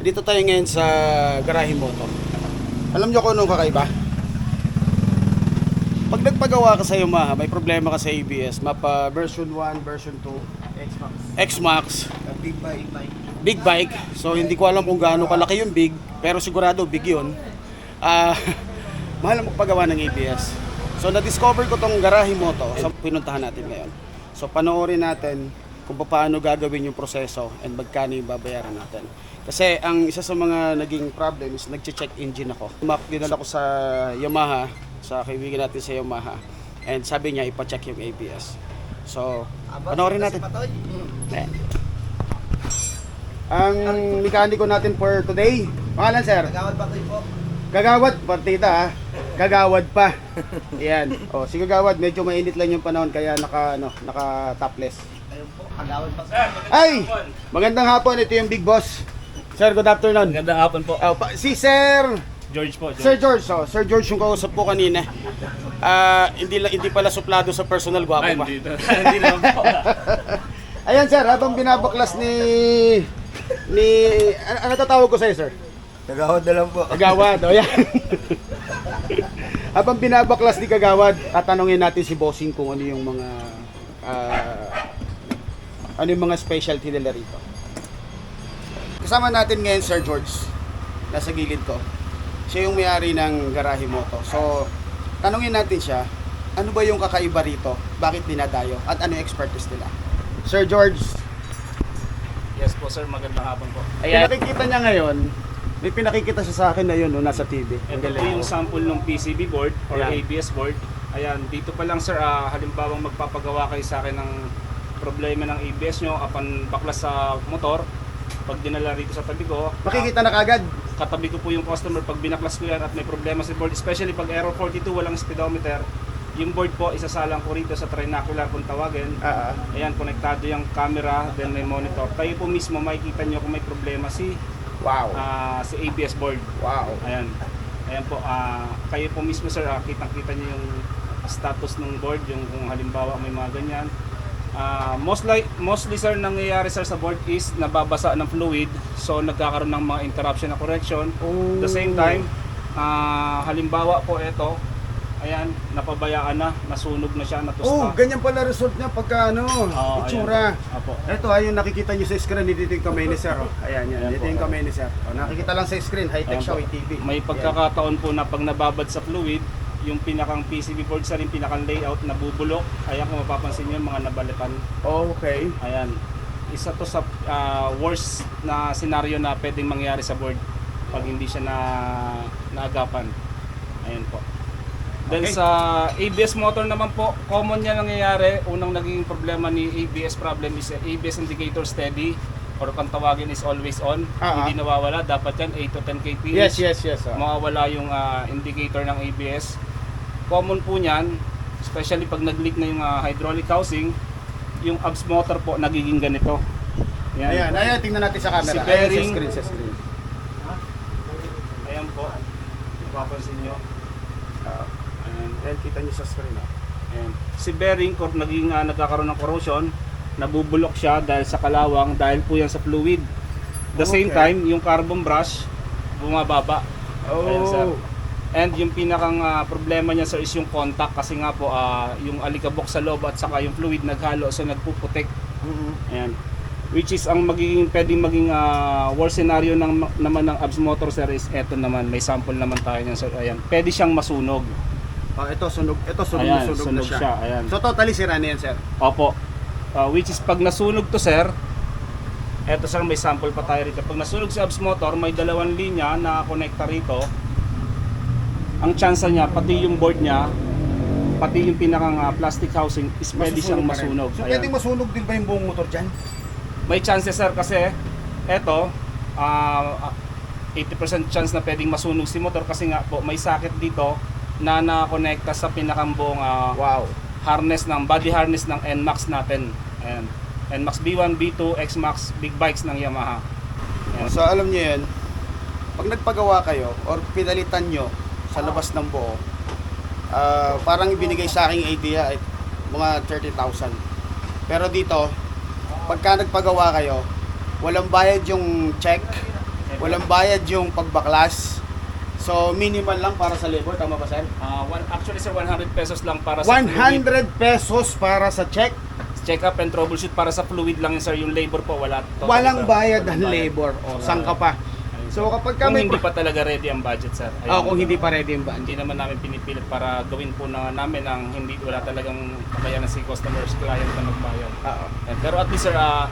Dito tayo ngayon sa Garahe Moto. Alam nyo kung anong kakaiba? Pag nagpagawa ka sa Yamaha, may problema ka sa ABS, mapa version 1, version 2, Xbox. X-Max, Big bike. big bike. So hindi ko alam kung gaano kalaki yung big, pero sigurado big yun. Ah, mahal ang magpagawa ng ABS. So na-discover ko tong Garahe Moto sa pinuntahan natin ngayon. So panoorin natin kung paano gagawin yung proseso and magkano yung babayaran natin. Kasi ang isa sa mga naging problem is nagche-check engine ako. Map dinala ko sa Yamaha, sa kaibigan natin sa Yamaha. And sabi niya ipa-check yung ABS. So, panoorin natin. Ayan. Ang mekaniko natin for today, pangalan sir? Nagawad ba kayo po? Gagawad, partida ha. Gagawad pa. Yan. O, si Gagawad, medyo mainit lang yung panahon kaya naka ano, naka topless. Ayun po. Kagawad ba? Ay! Magandang hapon, ito yung Big Boss. Sir, good afternoon. Magandang hapon po. Oh, pa- si Sir George po. Sir George, oh, Sir George yung kausap po kanina. Ah, hindi la- hindi pala suplado sa personal gwapo Ay, pa. hindi, hindi naman po. Ayan sir, habang binabaklas ni ni ano, ano tatawag ko sa'yo sir? Nagawad na lang po. Kagawad, o yan. Habang binabaklas ni Kagawad, tatanungin natin si Bossing kung ano yung mga ah, ano yung mga specialty nila rito. Kasama natin ngayon Sir George. Nasa gilid ko. Siya yung may-ari ng Garahe Moto. So, tanungin natin siya, ano ba yung kakaiba rito? Bakit dinadayo? At ano yung expertise nila? Sir George, Yes po sir, magandang hapon po. Ayan. Pinakikita niya ngayon, may pinakikita siya sa akin na yun no, nasa TV. Ang Ito po galing. yung sample ng PCB board or Ayan. ABS board. Ayan, dito pa lang sir, ah, halimbawa magpapagawa kayo sa akin ng problema ng ABS nyo upon baklas sa motor. Pag dinala rito sa tabi ko, Makikita na kagad. katabi ko po yung customer pag binaklas ko yan at may problema sa board, especially pag error 42, walang speedometer. Yung board po, isasalang ko rito sa trinacular kung tawagin. Ah, ah. Ayan, konektado yung camera, then may monitor. Kayo po mismo makikita nyo kung may problema si wow. ah, si ABS board. wow. Ayan. Ayan po, ah, kayo po mismo sir, ah, kitang-kita niyo yung status ng board, yung kung halimbawa may mga ganyan. Ah, most like, mostly sir, nangyayari sir sa board is nababasa ng fluid, so nagkakaroon ng mga interruption na correction. Oh. The same time, ah, halimbawa po ito, ayan, napabayaan na, nasunog na siya, natusta. Oh, ganyan pala result niya pagka ano, Oo, itsura. ayan. Apo. Ito ay yung nakikita niyo sa screen, dito yung kamay ni sir. Oh. Ayan, yan. Ayan Dito po. yung kamay ni sir. Oh, nakikita lang sa screen, high-tech siya, TV. May pagkakataon po na pag nababad sa fluid, yung pinakang PCB board sa rin pinakang layout nabubulok. Ayan kung mapapansin niyo mga nabalikan. Oh, okay. Ayan. Isa to sa ah, worst na senaryo na pwedeng mangyari sa board pag hindi siya na naagapan. Ayan po. Then Okay. sa ABS motor naman po, common yan nangyayari. Unang naging problema ni ABS problem is uh, ABS indicator steady or kung tawagin is always on. Ah, Hindi nawawala. Dapat yan 8 to 10 kph Yes, yes, yes. Oh. mawawala yung ah, indicator ng ABS. Common po niyan, especially pag nag-leak na yung ah, hydraulic housing, yung ABS motor po nagiging ganito. Yan. Ayan, ayan, tingnan natin sa camera. Si Ayan, sa bearing- screen, sa screen. Ayan po. Mapapansin nyo. Ah, Ayan. ayan, kita niyo sa screen. Oh. Ayan. Si bearing, kung naging ah, nagkakaroon ng corrosion, nabubulok siya dahil sa kalawang, dahil po yan sa fluid. The same Okay. time, yung carbon brush, bumababa. Ayan, sir. And yung pinakang ah, problema niya sir is yung contact kasi nga po ah, yung alikabok sa loob at saka yung fluid naghalo so nagpuputik. Mhm. Ayan. Which is ang magiging pwedeng maging ah, worst scenario ng naman ng ABS motor sir is eto naman may sample naman tayo niyan sir. Ayan. Pwede siyang masunog. Oh, ito sunog, ito sunog, Ayan, na sunog, na sunog siya. siya, ayan. So totally sira na yan, sir. Opo. Ah, which is pag nasunog to sir, eto sir may sample pa tayo rito. Pag nasunog si ABS motor, may dalawang linya na konekta rito. Ang chance niya, pati yung board niya, pati yung pinakang plastic housing is pwede siyang pa rin. masunog. So Ayan. pwedeng masunog din ba yung buong motor dyan? May chances sir kasi eto ah, 80% chance na pwedeng masunog si motor kasi nga po may socket dito na nakonekta sa pinakang buong ah, Wow. harness ng body harness ng NMAX natin. Ayan. NMAX B1, B2, X-Max, big bikes ng Yamaha. Ayan. So alam niyo yan, pag nagpagawa kayo or pinalitan nyo sa labas ng buo, ah, parang ibinigay sa aking idea ay mga 30,000. Pero dito, pagka nagpagawa kayo, walang bayad yung check, Walang bayad yung pagbaklas. So, minimal lang para sa labor. Tama ba, sir? Ah, one, actually sir, 100 pesos lang para sa fluid. 100 pesos para sa check. Check up and troubleshoot para sa fluid lang sir. Yung labor po wala. Totally, Walang bayad ang labor. O, saan ka pa? So, kapag kung kami... hindi pa talaga ready ang budget sir. ayun. Ah, kung hindi pa ready yung hindi band. naman namin pinipilit para gawin po na namin ang hindi wala talagang kakayanan si customers client na magbayad. Oo. Eh, Pero at least sir, ah,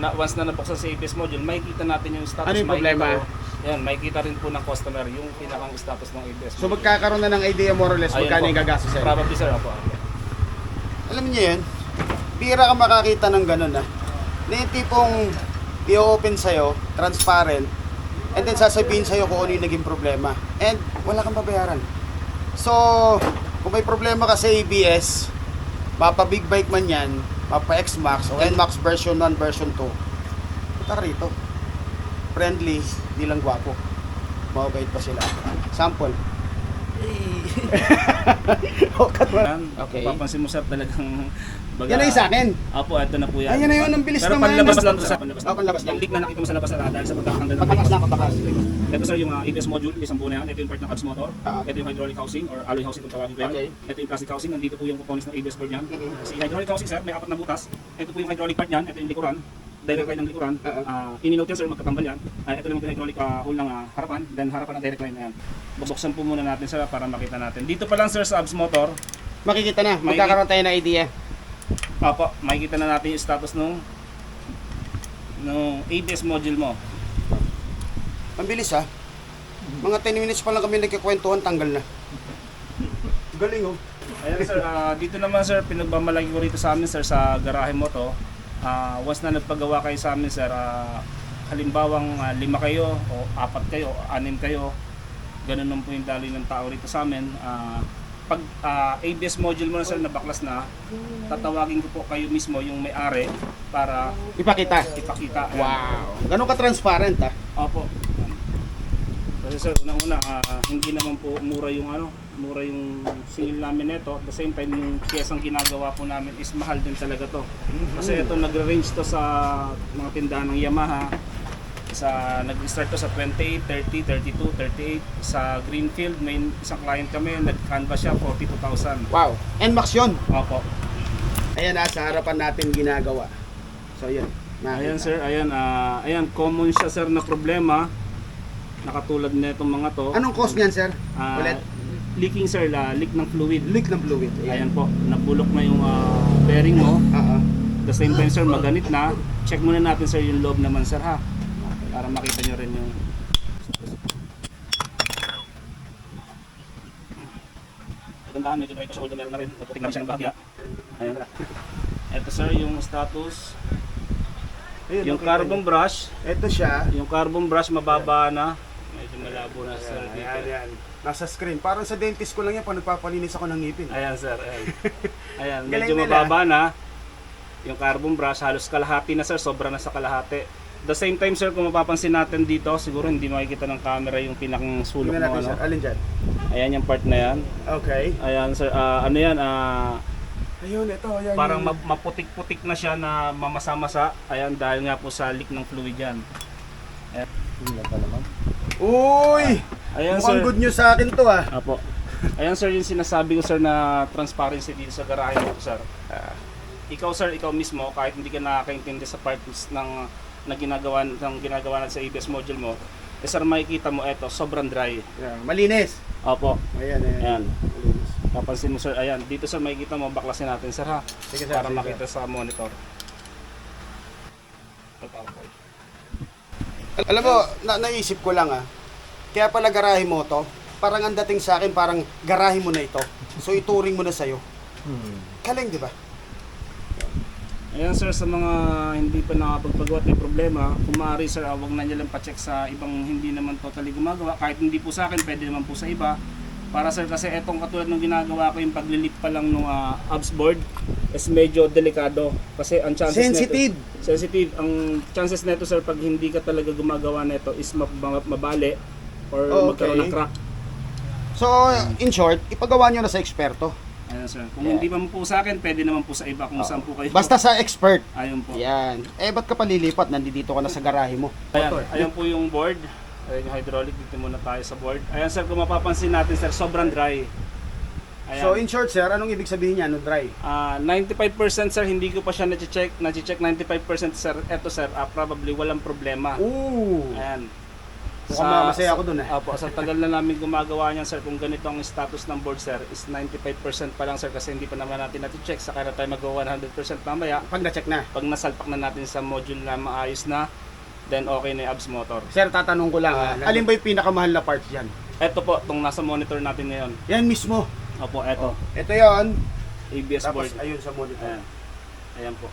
na, once na nabuksan sa ABS module, makikita natin yung status. Ano yung problema? yan, makikita rin po ng customer yung pinakang status ng ABS So, magkakaroon na ng idea more or less Ayun magkano po. yung gagastos sir. Probably sir, ako. Alam niyo yun, bira ka makakita ng ganun ah. Na yung tipong i-open sa'yo, transparent, and then sasabihin sa'yo kung ano yung naging problema. And wala kang babayaran. So, kung may problema ka sa ABS, mapa big bike man yan, mapa X-Max o NMAX version 1, version 2, punta ka rito. Friendly, di lang gwapo. Mabait pa sila. Sample. Okay. Papansin mo sir talagang baga, Yan ay sa akin. Apo, ito na po yan. Ayan na yun, ang bilis Pero naman. panlabas lang to sa panlabas Ah, panlabas lang. Yung leak na nakita mo sa labas na dahil sa pagkakandal ng Pagbakas lang, pagbakas. Ito sir yung uh, ABS module, isang buo na yan. Ito yung part ng ABS motor. Ah. Ito yung hydraulic housing or alloy housing kung tawagin ko yan. Okay. Ito yung plastic housing, nandito po yung components ng ABS board niyan. Mhm. Si hydraulic housing sir, may apat na butas. Ito po yung hydraulic part niyan, ito yung likuran. Direct line ng likuran. Uh, ininote yan sir, magkatambal yan. Ah, ito naman yung hydraulic uh, hole ng ah, harapan, then harapan ng direct line na yan. Bubuksan po muna natin sir para makita natin. Dito pa lang sir sa ABS motor, Makikita na, magkakaroon tayo ng idea. Papa, makikita na natin yung status nung nung ABS module mo. Ang bilis ha. Mga 10 minutes pa lang kami nagkikwentuhan, tanggal na. Galing oh. Ayan sir, ah, dito naman sir, pinagmamalagi ko rito sa amin sir sa garahe mo to. Ah, once na nagpagawa kayo sa amin sir, ah, halimbawang ah, lima kayo o apat kayo o anim kayo, ganun lang po yung daloy ng tao rito sa amin. Ah, pag ah, ABS module mo na sir na baklas na, tatawagin ko po kayo mismo yung may-ari para Ipakita. ipakita. Wow. Ganun ka-transparent ha. Opo. Kasi sir, unang-una, ah, hindi naman po mura yung ano, mura yung singil namin nito. At the same time, yung piyesang ginagawa po namin is mahal din talaga to. Kasi ito nagre-range to sa mga tindahan ng Yamaha. Sa nag-start to sa 28, 30, 32, 38. Sa Greenfield, may isang client kami, nag-canvas siya 42,000. Wow. NMAX yun. Opo. Ayan ha, sa harapan natin ginagawa. So yun. Nakita. Ayan sir, ayan, ah, ayan, common siya sir na problema. Nakatulad na itong mga to. Anong cause niyan sir? Ah, Ulit. leaking sir, la, leak ng fluid. Leak ng fluid. Ayan po, nabulok na yung ah, bearing mo. Oo. The same time sir, maganit na. Check muna natin sir yung loob naman sir ha. Para makita nyo rin yung... Magandaan, medyo right shoulder meron na rin. Naputing na rin siya ng bahagya. Ayan. Ito sir, yung status. Ayun, Yung okay, carbon brush, Ito siya. yung carbon brush mababa na. Medyo malabo na sir Ayan, ayan, ayan. Nasa screen. Parang sa dentist ko lang yan pag nagpapalinis ako ng ngipin. Ayan sir, ayan. Ayan, medyo mababa na. Yung carbon brush, halos kalahati na sir, sobra na sa kalahati. The same time sir, kung mapapansin natin dito, siguro hindi makikita ng camera yung pinakang sulok ng natin ano. sir. Alin dyan? Ayan yung part na yan. Okay. Ayan sir, ah, ano yan, ah, Ayun, ito. Ayan, parang ma- maputik-putik na siya na mamasa-masa. Ayan, dahil nga po sa leak ng fluid yan. Ayan. Uy! Ayan Mukhang sir. good news sa akin to ah. Apo. Ayan sir, yung sinasabi ko sir na transparency dito sa garahe mo sir. ikaw sir, ikaw mismo, kahit hindi ka nakakaintindi sa parts ng na ginagawa ng ginagawa natin sa ABS module mo, eh sir, makikita mo ito, sobrang dry. Ayan, Malinis. Opo. Ayan, ayan. Ayan. Malinis. Papansin mo sir, ayan, dito sir makikita mo, baklasin natin sir ha, Sige sir. para sige, makita sa monitor. sir. Alam mo, na naisip ko lang ah. Kaya pala garahe mo to, parang ang dating sa akin, parang garahe mo na ito. So ituring mo na sa'yo. Kaling, di ba? Ayan sir, sa mga hindi pa nakapagpagawa at may problema, kung maaari sir, ah, huwag na nyo lang pa-check sa ibang hindi naman totally gumagawa. Kahit hindi po sa akin, pwede naman po sa iba. Para sir, kasi etong katulad ng ginagawa ko, yung paglilip pa lang ng abs board, is medyo delikado. Kasi ang chances Sensitive. Neto, sensitive. Ang chances nito sir, pag hindi ka talaga gumagawa nito, is mab- mabali or Okay. magkaroon ng crack. So, in short, ipagawa nyo na sa eksperto. Ayan sir. Kung Yeah. hindi pa po sa akin, pwede naman po sa iba kung saan po kayo. Basta sa expert. Ayun po. Yan. Eh, ba't ka pa lilipat? Nandito ka na sa garahe mo. Ayan, ayan po yung board. Ayan yung hydraulic, dito muna tayo sa board. Ayan sir, kung mapapansin natin sir, sobrang dry. Ayan. So in short sir, anong ibig sabihin niya no dry? Ah, 95% sir, hindi ko pa siya na-check. Na-check 95% sir. Eto sir, ah, probably walang problema. Ooh. Ayan. Mukhang masaya ako dun eh. Opo, sa tagal na namin gumagawa niyan sir, kung ganito ang status ng board sir, is 95% pa lang sir kasi hindi pa naman natin na-check. Saka na tayo mag 100% mamaya. Pag na-check na. Pag nasalpak na natin sa module na maayos na, then okay na yung ABS motor. Sir, tatanong ko lang, ha? alin ba yung pinakamahal na parts dyan? Eto po, itong nasa monitor natin ngayon. Yan mismo. Opo, eto. Ito yon. ABS Tapos board. ayun sa monitor. Ayan. Ayan po.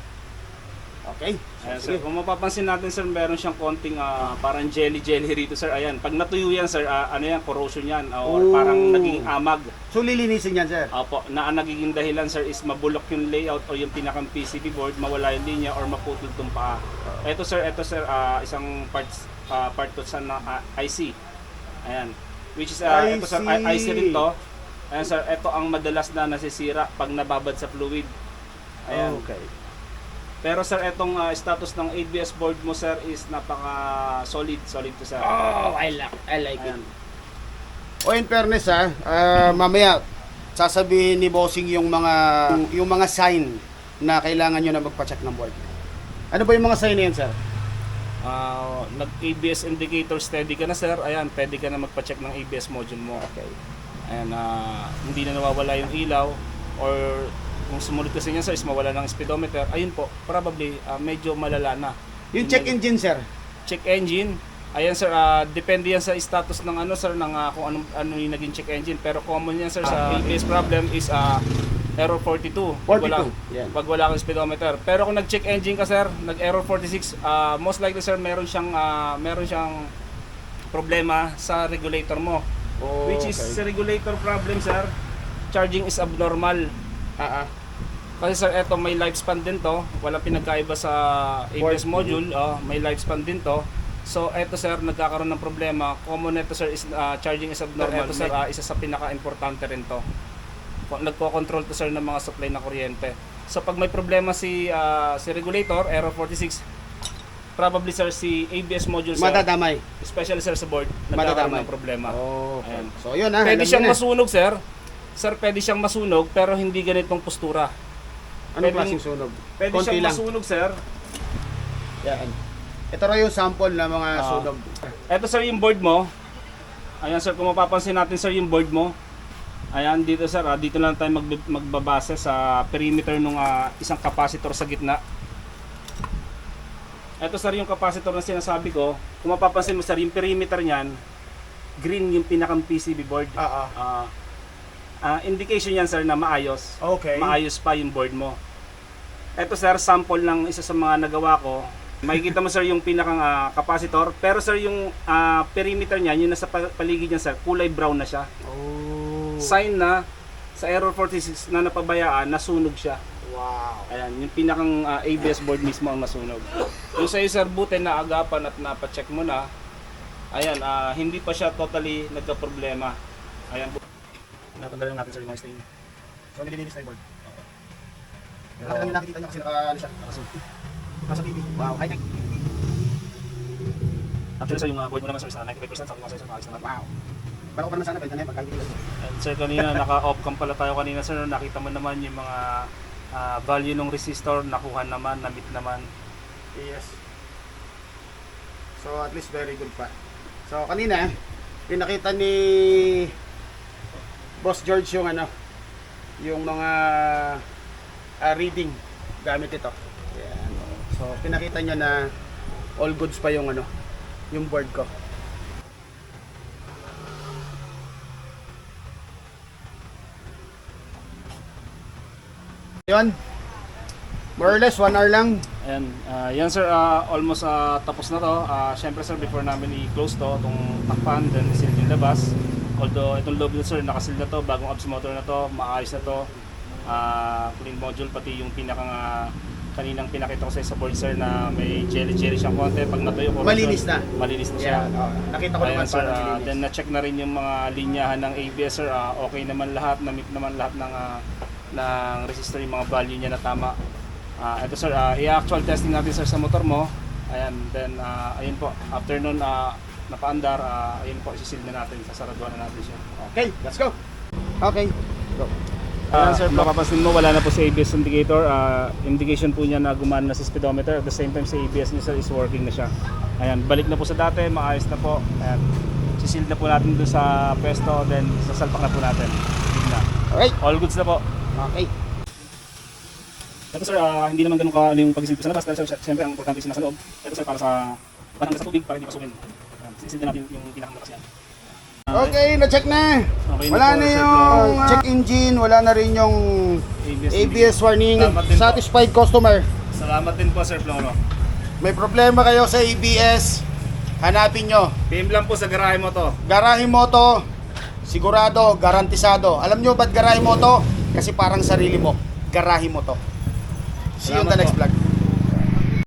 Okay. Ayan, sir. Kung mapapansin natin sir, meron siyang konting ah, parang jelly-jelly rito sir. Ayan, pag natuyo yan sir, ah, ano yan, corrosion yan. or Oh. parang naging amag. So lilinisin yan sir. Opo, na ang nagiging dahilan sir is mabulok yung layout o yung pinakang PCB board, mawala yung linya or maputol tong paa. Ito sir, ito sir, ah, isang parts ah, part to sa na, ah, IC. Ayan. Which is, ah, ito sir, IC. I- IC rin to. Ayan sir, ito ang madalas na nasisira pag nababad sa fluid. Ayan. Okay. Pero sir, etong ah, status ng ABS board mo sir is napaka solid, solid to sir. Oh, I like, I like it. Ayan. O in fairness ha, ah, mamaya sasabihin ni bossing yung mga yung mga sign na kailangan nyo na magpa-check ng board. Ano ba yung mga sign na yan sir? Ah, nag-ABS indicator steady ka na sir, ayan, pwede ka na magpa-check ng ABS module mo. Okay. Ayan, ah, hindi na nawawala yung ilaw or kung sumunod kasi niya sir is mawala ng speedometer, ayun po, probably ah, medyo malala na. Yung check engine sir. Check engine, ayan sir, ah, depende yan sa status ng ano sir, ng ah, kung anong, ano yung naging check engine. Pero common yan sir sa ABS problem is ah, error 42. Pag 42. wala, Yan. pag wala kang speedometer. Pero kung nag-check engine ka sir, nag-error 46, ah, most likely sir meron siyang ah, meron siyang problema sa regulator mo. Which is sa regulator problem sir, charging is abnormal. Ah, ah. Kasi sir, eto may lifespan din to. Walang pinagkaiba sa ABS module. Oh, may lifespan din to. So eto sir, nagkakaroon ng problema. Common ito sir is ah, charging is abnormal. Normal. Ito sir, ah, isa sa pinaka-importante rin to. Ko- Nagko-control to sir ng mga supply na kuryente. So pag may problema si ah, si regulator, error 46, probably sir si ABS module sir, Madadamay. especially sir sa board, nagkakaroon Madadamay. ng problema. Oh, okay. Ayan. So yun ha. Pwede alam siyang nyo na. masunog sir. Sir, pwede siyang masunog pero hindi ganitong postura. Anong pwedeng- klaseng sunog? Pwede Konti siyang lang. masunog, sir. Yan. Ito raw yung sample ng mga Ah. sunog. Ito, sir, yung board mo. Ayan, sir, kung mapapansin natin, sir, yung board mo. Ayan, dito, sir, ah, dito lang tayo magb- magbabase sa perimeter ng isang capacitor sa gitna. Ito, sir, yung capacitor na sinasabi ko. Kung mapapansin mo, sir, yung perimeter niyan, green yung pinakang PCB board. Ah, ah. Ah, ah, indication yan, sir, na maayos. Okay. maayos pa yung board mo. Ito sir, sample ng isa sa mga nagawa ko. Makikita mo sir yung pinakang ah, capacitor. Pero sir yung ah, perimeter niya, yung nasa pa- paligid niya sir, kulay brown na siya. Oh. Sign na sa error 46 na napabayaan, nasunog siya. Wow. Ayan, yung pinakang ah, ABS board mismo ang nasunog. Yung sa'yo sir, buti na agapan at napacheck mo na. Ayan, ah, hindi pa siya totally nagka-problema. Ayan. Natanggalan natin sir yung mga stain. So nililinis na yung board. Pero lang yung nakikita niya kasi naka, ano siya, nakasunod. Nasa TV. Wow, high tech. Actually sir, yung uh, board mo naman sir, sa 95% sabi ko sa'yo sir, maayos naman. Wow. Bala ko pa naman sana, pwede na yan, pagkakita lang. And sir, kanina naka-off cam pala tayo kanina sir, nakita mo naman yung mga ah, value ng resistor, nakuha naman, na-meet naman. Yes. So at least very good pa. So kanina, pinakita ni Boss George yung ano, yung mga ah, reading gamit ito. Yan. So pinakita niya na all goods pa yung ano, yung board ko. Yun. More or less, one hour lang. Ayan, ah, yan sir, ah, almost ah, tapos na to. Ah, Siyempre sir, before namin i-close to, itong takpan, then seal yung labas. Although itong nito sir, nakasil na to, bagong abs motor na to, maayos na to. Ah, clean module, pati yung pinakang ah, kaninang pinakita ko sa sa board sir na may jelly-jelly siyang konti. Pag natuyo ko, Malinis na. Malinis na siya. Yan. Oh, nakita ko Ayan naman sir, ah, nilinis. then na-check na rin yung mga linyahan ng ABS sir. Ah, okay naman lahat, na-meet naman lahat ng ah, ng resistor yung mga value niya na tama. Ah, ito sir, ah, i-actual testing natin sir sa motor mo. Ayan, then ah, ayun po, after nun, ah, napaandar, ah, ayun po, isisil na natin, sasaraduhan na natin siya. Okay, let's go. Okay. Go. Ayan, sir, mapapansin mo, wala na po si ABS indicator. Ah, indication po niya na gumana na si speedometer. At the same time, si ABS niya sir, is working na siya. Ayan, balik na po sa dati, maayos na po. Ayan, sisil na po natin doon sa pesto, then sasalpak na po natin. Na. Alright. All goods na po. Okay. Ito sir, ah, hindi naman ganun ka yung pag-isil sa labas. Pero sir, siyempre, ang importante is nasa loob. Ito sir, para sa panangga sa tubig, para hindi pasukin. Na natin yung, pinakamalakas yan. Okay, na-check na. Okay na Wala na sir, yung Flor. check engine, wala na rin yung ABS, ABS warning. Din po. Satisfied customer. Salamat din po Sir Floro. May problema kayo sa ABS, hanapin nyo. PM lang po sa garahe mo to. Garahe Moto, sigurado, garantisado. Alam nyo ba't Garahe Moto? Kasi parang sarili mo. Garahe Moto. See you on the next po. vlog.